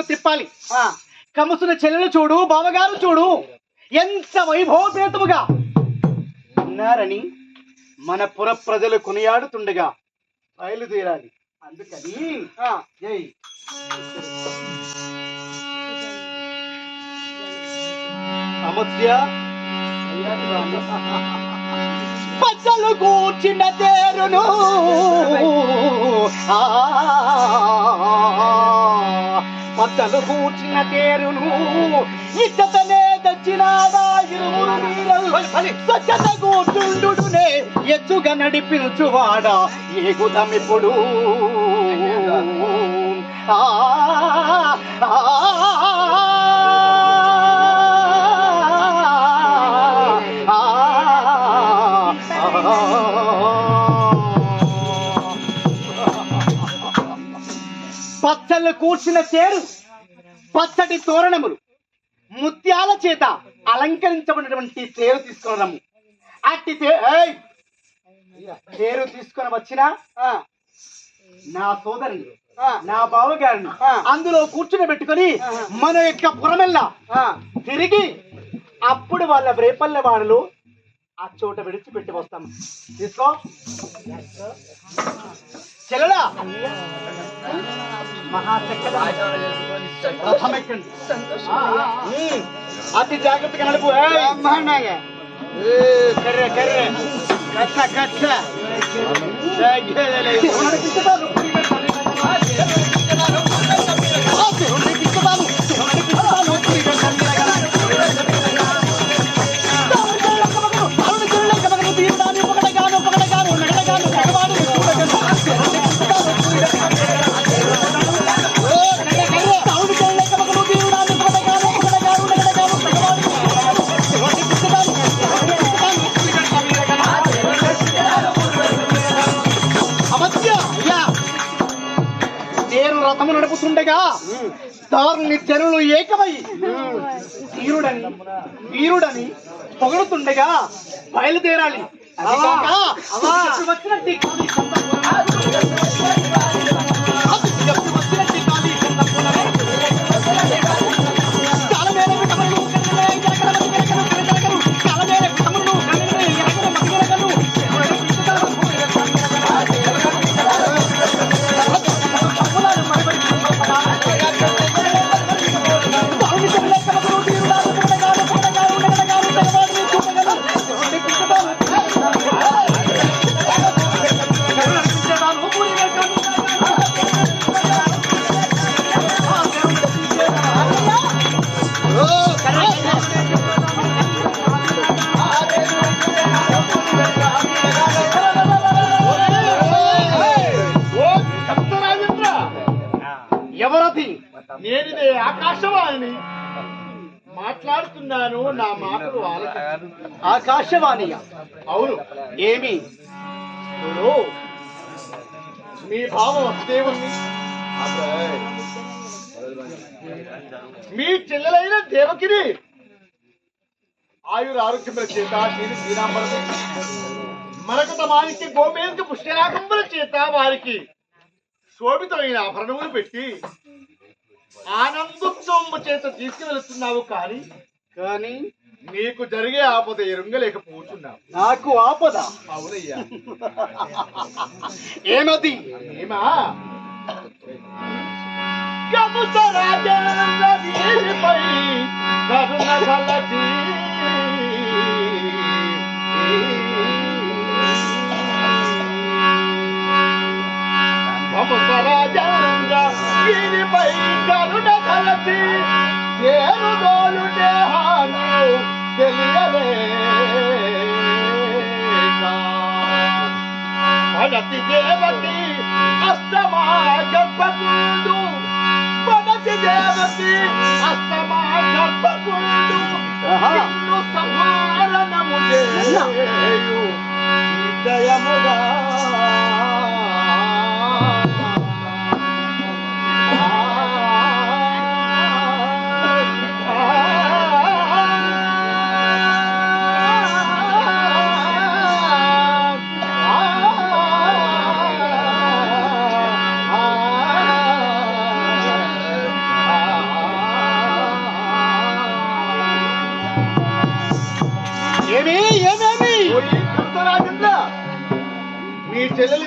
తిప్పాలి. కముసున చెల్లెలు చూడు బావగారు చూడు. ఎంత వైభవపేతముగా. ఉన్నారని మన పుర ప్రజలు కొనియాడుతుండగా బయలుదేరాలి అందుకని పచ్చలు కూర్చిన తేరును. ఆ, కూర్చిన తేరును ఇచ్చతనే దచ్చినాడా ఇరువురు వీరలు స్వచ్ఛత కూర్చుండునే ఎచ్చుగా నడిపించువాడా ఏగుదమిప్పుడు ఆ ఆ, పచ్చళ్ళు కూర్చిన చేరు పచ్చటి తోరణములు ముత్యాల చేత అలంకరించబడినటువంటి తేరు తీసుకున్నాము. అట్టి! తేరు తీసుకొని వచ్చిన నా సోదరుని నా బావగారిని అందులో కూర్చుని పెట్టుకొని మన యొక్క పురమెల్లా తిరిగి అప్పుడు వాళ్ళ రేపల్లె వాడలు ఆ చోట విడిచిపెట్టి వస్తాం. తీసుకో. చెల్లడా ಅತಿ ಜಾಗೃತಿಗೆ ನಡುಪು ಬ್ರಹ್ಮಾಂಡಾಗ ಕರ್ರೆ ಕರ್ರೆ ಕಟ್ಟ ಕಟ್ಟ దారుని జనులు ఏకమై వీరుడని వీరుడని పొగడుతుండగా బయలుదేరాలి. వచ్చినట్టు నా మాటలు ఆలకించు. ఆకాశవాణియ? అవును. ఏమి? మీ భావ వసుదేవుణ్ణి మీ చెల్లెలైన దేవకిని ఆయుర ఆరోగ్యముల చేత దీని శ్రీరాంబరము మరకత మానికి గోమేంద్ర పుష్యరాగంబుల చేత వారికి శోభితమైన ఆభరణములు పెట్టి ఆనందోత్సవము చేత తీసుకువెళుతున్నావు కానీ కానీ నీకు జరిగే ఆపద ఎరుంగలేకపోతున్నావు. నాకు ఆపద. అవునయ్యా. ఏమది ఏమా? రాజేంద్ర వీరిపై కరుణ కలచి. भत देवती अस्तु भरत देवती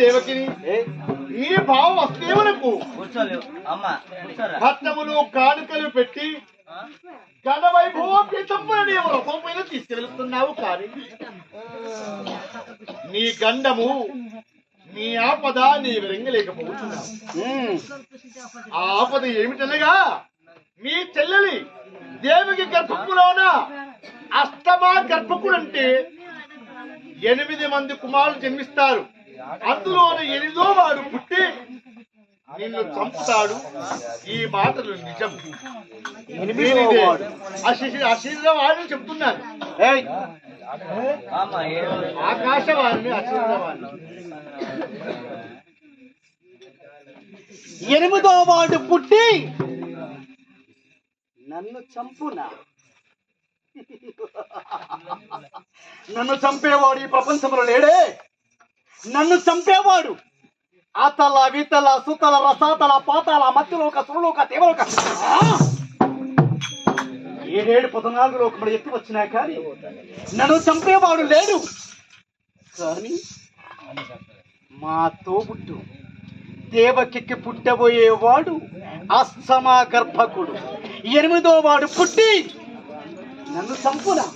దేవకిని నీ భావం అమ్మ కూర్చోరా. పట్టములు కానుకలు పెట్టి రూపమైన తీసుకెళ్తున్నావు కానీ నీ గండము నీ ఆపద నీ విరంగలేకపోతున్నావు. ఆ ఆపద ఏమిటనగా మీ చెల్లెలి దేవికి గర్భములోన అష్టమా గర్భకుడు అంటే ఎనిమిది మంది కుమారులు జన్మిస్తారు. అందులోన ఎనిమిదో వాడు పుట్టి నిన్ను చంపుతాడు. ఈ మాటలు నిజం. ఎనిమిదో వాడు. అశీర్వాణి చెప్తున్నారు. ఏయ్, అమ్మ ఏడు ఆకాశవాణి అశీర్వాణి ఎనిమిదో వాడు పుట్టి నన్ను చంపునా? నన్ను చంపేవాడు ఈ ప్రపంచంలో లేడే. నన్ను చంపేవాడు. అతల వితల సుతల రసాతల పాతాల మధ్యలోక సురలోక దేవలోక ఏడేడు పద్నాలుగులో ఒకటి ఎత్తి వచ్చినా కానీ నన్ను చంపేవాడు లేడు. కానీ మా తోబుట్టు దేవకికి పుట్టబోయేవాడు అస్తమా గర్భకుడు. ఎనిమిదో వాడు పుట్టి నన్ను చంపురా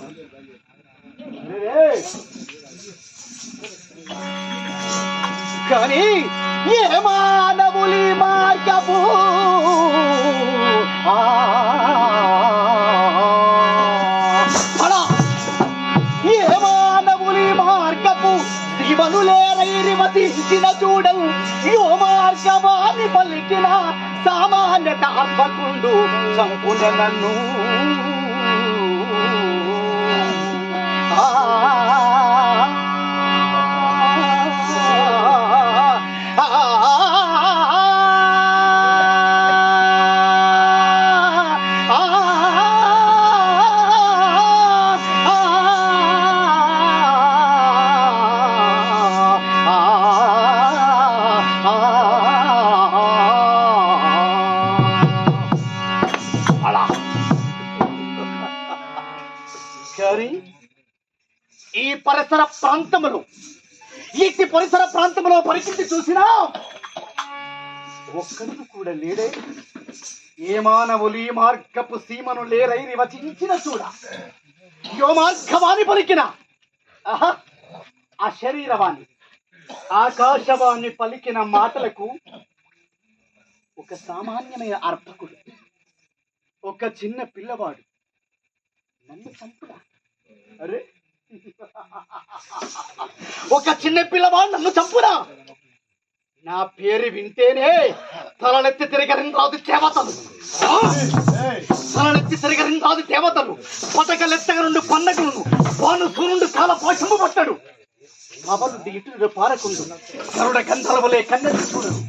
కానీ ఏ మానవులి మార్గము? ఏ మానవులి మార్గపు శివను మతించిన చూడవు యో మార్గమాని పలికిన సామాన్య తాపకుండు చంపున నన్ను పరిసర పరిస్థితి చూసినా. ఒక్కడు కూడా లేడే. ఏ మానవులు ఈ మార్గపు సీమను లేరైని వచించిన చూడ. యో మార్గవాణి పలికిన. ఆహా, ఆ శరీరవాణి. ఆకాశవాణి పలికిన మాటలకు ఒక సామాన్యమైన అర్భకుడు ఒక చిన్న పిల్లవాడు. నన్ను చంపుడా అరే ఒక చిన్న పిల్లవాడు నన్ను చంపురా. నా పేరు వింటేనే తలనెత్తి తిరగరం రాదు దేవతలు. తలనెత్తి తిరగరం రాదు దేవతలు. పటకలెత్తగ నుండి పండగలను వాను సూర్యుడు చాలా పాశము పట్టాడు. అవలుండి ఇటు పారకుండు. కరుడ గంధర్వలే కన్నెత్తి చూడరు.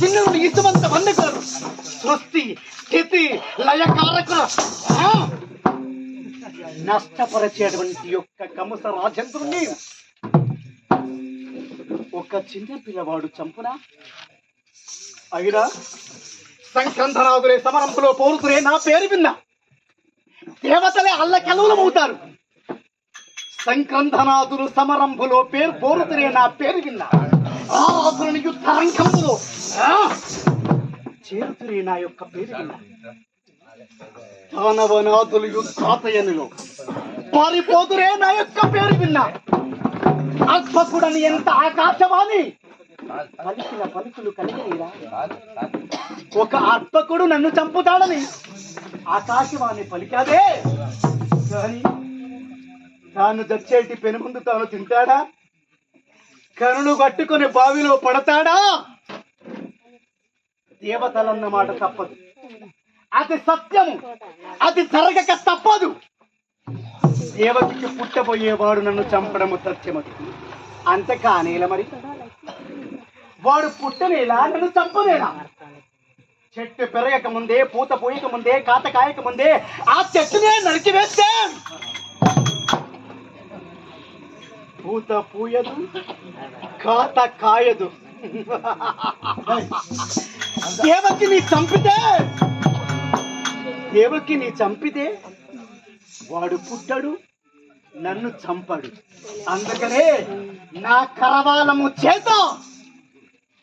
చిన్నడు ఇసుమంత వందకారు సృష్టి స్థితి లయకారకుల నష్టపరిచేటువంటి యొక్క కమస రాజేంద్రుణ్ణి ఒక చిన్న పిల్లవాడు చంపునా? అయినా సంకంధనాథులే సమరంపులో పౌరుతులే నా పేరు విన్నా. దేవతలే అల్లకెలవులమవుతారు. సంక్రంధనాథులు సమరంభులో పేరు పోరుతురే నా పేరు విన్నా. రాజులని యుద్ధ రంగంలో చేరుతురే నా యొక్క పేరు విన్నా. దానవనాథులు యుద్ధాతయనులో పారిపోతురే నా యొక్క పేరు విన్నా. అద్భుతుడని ఎంత ఆకాశవాణి. పలికిన పలుకులు కలిగినీరా. ఒక అర్పకుడు నన్ను చంపుతాడని ఆకాశవాణి పలికాదే. కానీ తాను దచ్చేటి పెనుముందు తాను తింటాడా? కనులు కట్టుకొని బావిలో పడతాడా? దేవతలన్న మాట తప్పదు. అది సత్యము. అది జరగక తప్పదు. దేవకికి పుట్టబోయేవాడు నన్ను చంపడము సత్యమది. అంతే కానేల మరి? వాడు పుట్టనేలా నన్ను చంపనేలా? చెట్టు పెరగక ముందే పూత పోయక ముందే కాత కాయక ముందే ఆ చెట్టునే నరికివేస్తే పూత పూయదు కాత కాయదు. దేవకి నీ చంపితే దేవకి నీ చంపితే వాడు పుట్టడు నన్ను చంపడు. అందుకనే నా కరవాలము చేత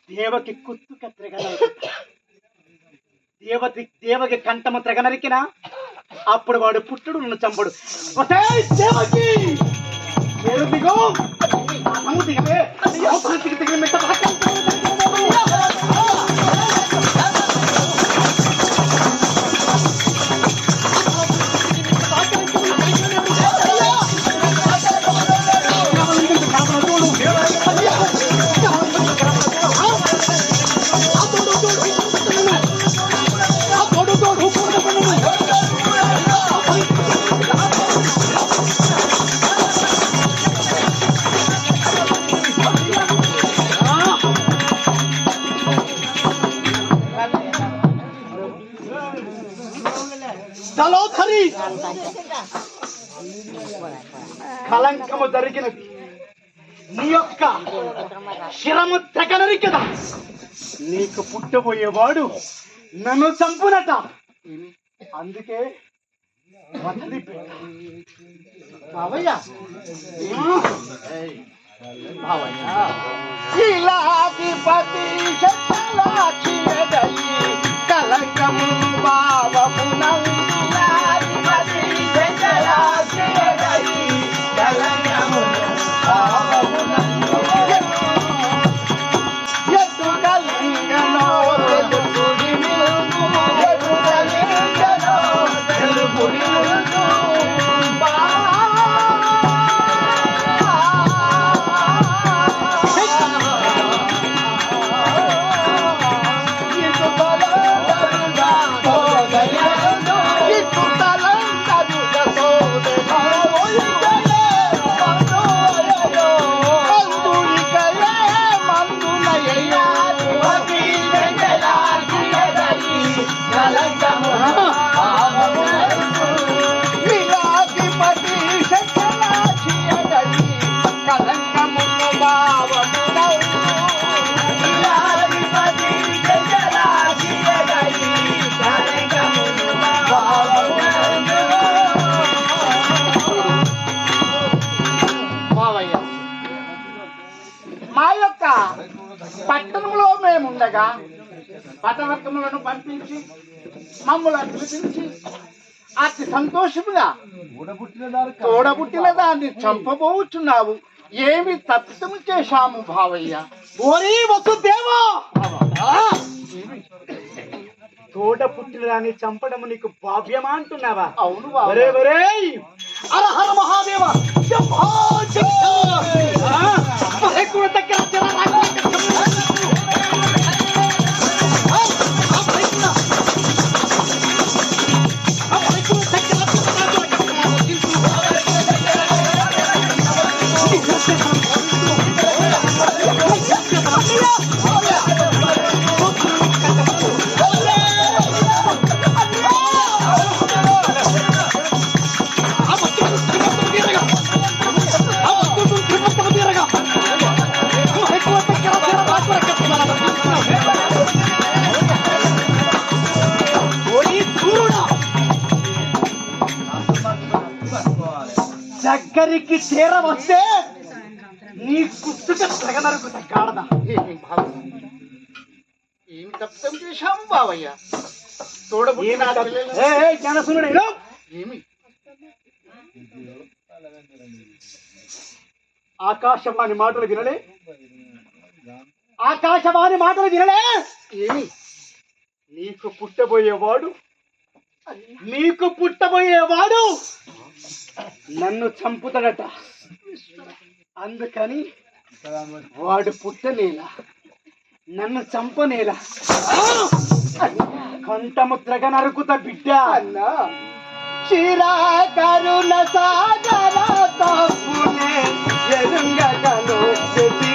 దేవకి కుత్తు కత్తిరగల దేవతి దేవకి కంఠము తెగనరికిన అప్పుడు వాడు పుట్టుడు నన్ను చంపడు. దేవకి! మీరు దిగు దిగవే! అవతల పక్కన దళోధరి కలంకము జరిగినది నీ యొక్క శిరము తెగనరి కదా నీకు పుట్టబోయేవాడు నన్ను చంపునట. అందుకే వదలి బావయ్య. బావయ్య శిలాధిపతి పట్టవర్గములను పంపించి మమ్మల్ని పిలిపించి అతి సంతోషముగా తోడబుట్టిన దాన్ని చంపబోచున్నావు. ఏమి తప్పితము చేశాము భావయ్య ఓరి వసుదేవా తోడ పుట్టినదాన్ని చంపడం నీకు భావ్యమా అంటున్నావా? అవును అరహర మహాదేవ! మహేకుల దగ్గర ఆ గాడదా తప్పితం చేశాము బావయ్య? ఏమి? ఆకాశవాణి మాటలు వినలే? ఆకాశవాణి మాటలు వినలే? ఏమి? నీకు పుట్టబోయేవాడు? నీకు పుట్టబోయేవాడు? నన్ను చంపుతాడట. అందుకని వాడు పుట్టనేలా నన్ను చంపనేలా కంఠముద్రగ నరుకుత బిడ్డ. అన్నా. చిరాకరుణ సాగర తప్పునే ఎరుంగగను వెతికినన్నా